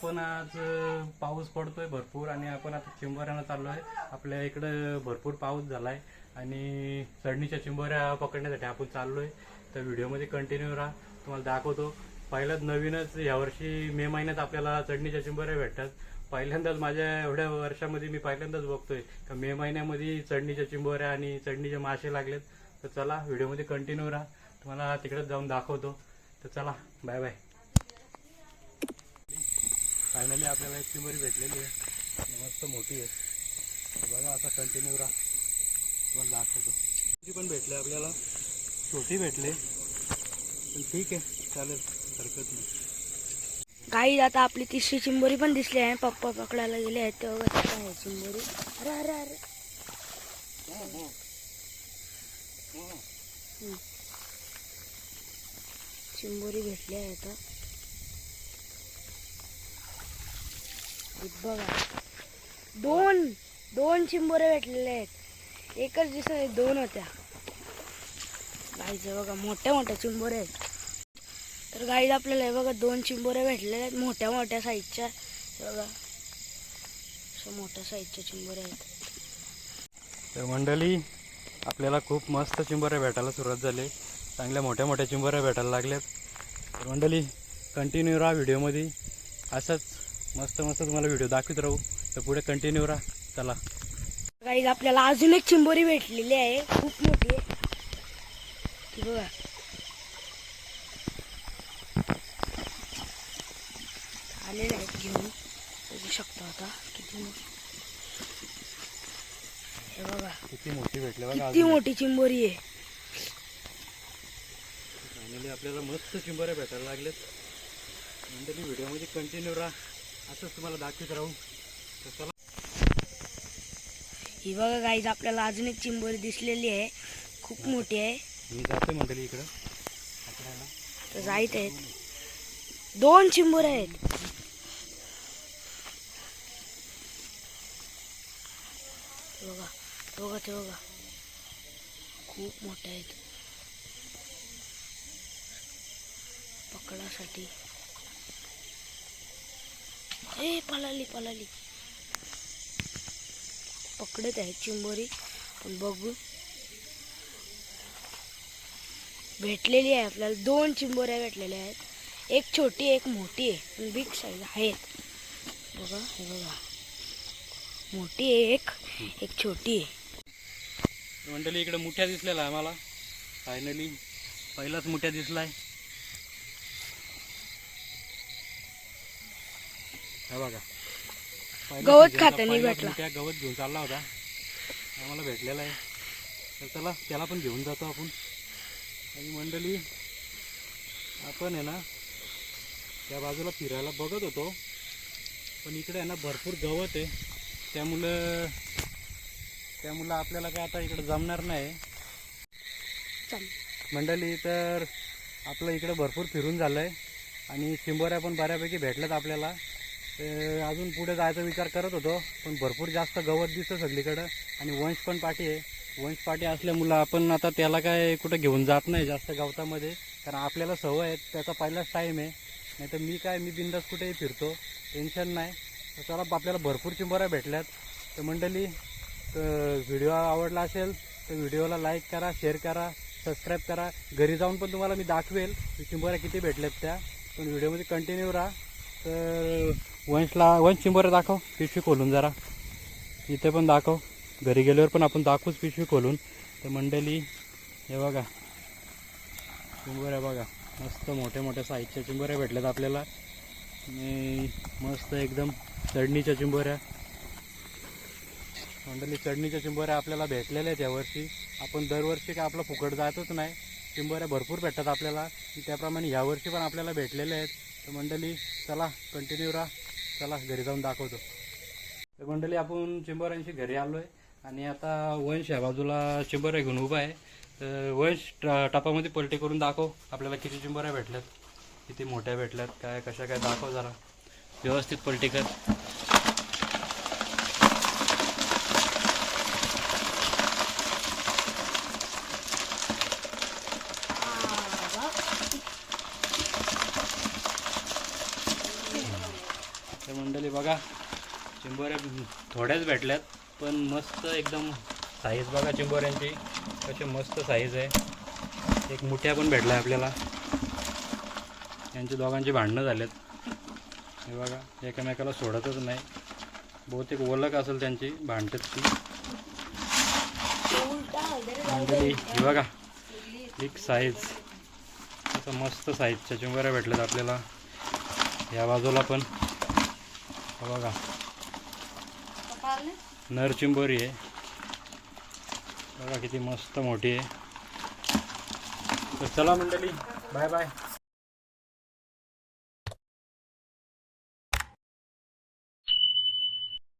आपण आज पाऊस पडतोय भरपूर आणि आपण आता चिंबोऱ्यानं आहे आपल्या इकडं भरपूर पाऊस झालाय आणि चढणीच्या चिंबोऱ्या पकडण्यासाठी आपण चाललोय. तर व्हिडिओमध्ये कंटिन्यू राहा. तुम्हाला दाखवतो. पहिल्याच नवीनच यावर्षी मे महिन्यात आपल्याला चढणीच्या चिंबऱ्या भेटतात. पहिल्यांदाच माझ्या एवढ्या वर्षामध्ये मी पहिल्यांदाच बघतोय. का मे महिन्यामध्ये चढणीच्या चिंबोऱ्या आणि चढणीचे मासे लागलेत. तर चला व्हिडिओमध्ये कंटिन्यू राहा. तुम्हाला तिकडेच जाऊन दाखवतो. तर चला बाय बाय फायनली आपल्याला एक चिंबोरी भेटलेली आहे. मस्त मोठी आहे. बघा असा कंटिन्यू राहा. तुम्हाला दाखवतो. ती पण भेटले आपल्याला. छोटी भेटले. पण ठीक आहे. चालेल. हरकत नाही. काही आता आपली तिसरी चिंबोरी पण दिसली आहे. पप्पा पकडायला गेले आहेत. तेव्हा आहे चिंबोरी. अरे अरे अरे. चिंबोरी भेटली आहे आता. बघा. दोन दोन चिंबोरे भेटलेले आहेत. एकच दिसत नाही, दोन होत्या. गाईचं बघा मोठ्या मोठ्या चिंबोरे आहेत. तर गाईज आपल्याला हे बघा दोन चिंबोऱ्या भेटलेल्या आहेत मोठ्या मोठ्या साईजच्या. बघा अशा मोठ्या साईजच्या चिंबोरे आहेत. तर मंडळी आपल्याला खूप मस्त चिंबोरे भेटायला सुरुवात झाली. चांगल्या मोठ्या मोठ्या चिंबोऱ्या भेटायला लागल्यात. तर मंडळी कंटिन्यू राहा व्हिडिओमध्ये असंच मस्त मस्त तुम्हाला व्हिडिओ दाखवत राहू. तर पुढे कंटिन्यू राहा. चला. गाईज आपल्याला अजून एक चिंबोरी भेटलेली आहे. खूप मोठी आहे. बघा. आलेले आहेत घेऊन. बघू शकतो आता किती मोठी. बघा. किती मोठी भेटले बघा किती. मोठी चिंबोरी आहे. फायनली आपल्याला मस्त चिंबोऱ्या भेटायला लागल्यात मंडळी व्हिडिओमध्ये कंटिन्यू राहा. असंच तुम्हाला दाखवत राहू. तर चला. ही बघा गाईज आपल्याला अजून एक चिंबोरी दिसलेली आहे. खूप मोठी आहे. मी जाते मंडळी इकडं. तर जायत आहेत दोन चिंबोरे आहेत. बघा ते बघा ते बघा. खूप मोठे आहेत. पकडासाठी. ए पळाली पळाली. पकडत आहे चिंबोरी पण बघू. भेटलेली आहे आपल्याला दोन चिंबोऱ्या भेटलेल्या आहेत. एक छोटी एक मोठी आहे पण बिग साईज आहेत. बघा हे बघा. मोठी आहे एक एक छोटी आहे. मंडळी इकडे मुठ्या दिसलेला आहे आम्हाला. फायनली पहिलाच मुठ्या दिसला आहे बघा. गवत खातानी भेटला. मुठ्या गवत घेऊन चालला होता. आम्हाला भेटलेला आहे. तर चला त्याला पण घेऊन जातो आपण. आणि मंडळी आपण आहे ना त्या बाजूला फिरायला बघत होतो. पण इकडे आहे ना भरपूर गवत आहे. त्यामुळं त्यामुळं आपल्याला काय आता इकडे जमणार नाही. मंडळी तर आपलं इकडं भरपूर फिरून झालं आहे आणि चिंबोऱ्या पण बऱ्यापैकी भेटल्यात आपल्याला. ते अजून पुढे जायचा विचार करत होतो पण भरपूर जास्त गवत दिसतं सगळीकडं आणि वंश पण पाठी आहे. वंश पाठी असल्यामुळं आपण आता त्याला काय कुठं घेऊन जात नाही जास्त गवतामध्ये कारण आपल्याला सवय आहे त्याचा पहिलाच टाईम आहे. नाही तर मी काय मी बिंदास कुठेही फिरतो टेन्शन नाही. तर चला आपल्याला भरपूर चिंबऱ्या भेटल्यात. तर मंडळी तर व्हिडिओ आवडला असेल तर व्हिडिओला लाईक करा शेअर करा सबस्क्राईब करा. घरी जाऊन पण तुम्हाला मी दाखवेल की चिंबोऱ्या किती भेटल्यात त्या. पण व्हिडिओमध्ये कंटिन्यू राहा. तर वंशला वंश चिंबरं दाखव पिशवी खोलून जरा. इथे पण दाखव. घरी गेल्यावर पण आपण दाखवूच पिशवी खोलून. तर मंडळी हे बघा. चिंबोऱ्या बघा. मस्त मोठ्या मोठ्या साईजच्या चिंबोऱ्या भेटल्यात आपल्याला. आणि मस्त एकदम चढणीच्या चिंबोऱ्या. मंडळी चढणीच्या चिंबोऱ्या आपल्याला भेटलेल्या आहेत यावर्षी. आपण दरवर्षी काय आपलं फुकट जातच नाही. चिंबोऱ्या भरपूर भेटतात आपल्याला. त्याप्रमाणे यावर्षी पण आपल्याला भेटलेल्या आहेत. तर मंडळी चला कंटिन्यू राहा. चला घरी जाऊन दाखवतो. तर मंडळी आपण चिंबऱ्यांशी घरी आलो आहे आणि आता वंश या बाजूला चिंबोऱ्या घेऊन उभा आहे. तर वंश टपामध्ये पलटी करून दाखव. आपल्याला किती चिंबऱ्या भेटल्यात किती मोठ्या भेटल्यात काय कशा काय दाखव जरा. व्यवस्थित पलटी कर. चिंबोऱ्या थोड्याच भेटल्यात पण मस्त एकदम साईज बघा चिंबोऱ्यांची कसे मस्त साईज आहे. एक मुठ्या पण भेटल्या आपल्याला. यांची दोघांची भांडणं झालेत. हे बघा एकमेकाला सोडतच नाही. बहुतेक ओळख असेल त्यांची भांडत ती मंडळी हे बघा एक साईज असं मस्त साईजच्या चिंबोऱ्या भेटल्यात आपल्याला. या बाजूला पण. बघा. नरचिंबोरी आहे. बघा किती मस्त मोठी आहे. तर चला मंडळी बाय बाय.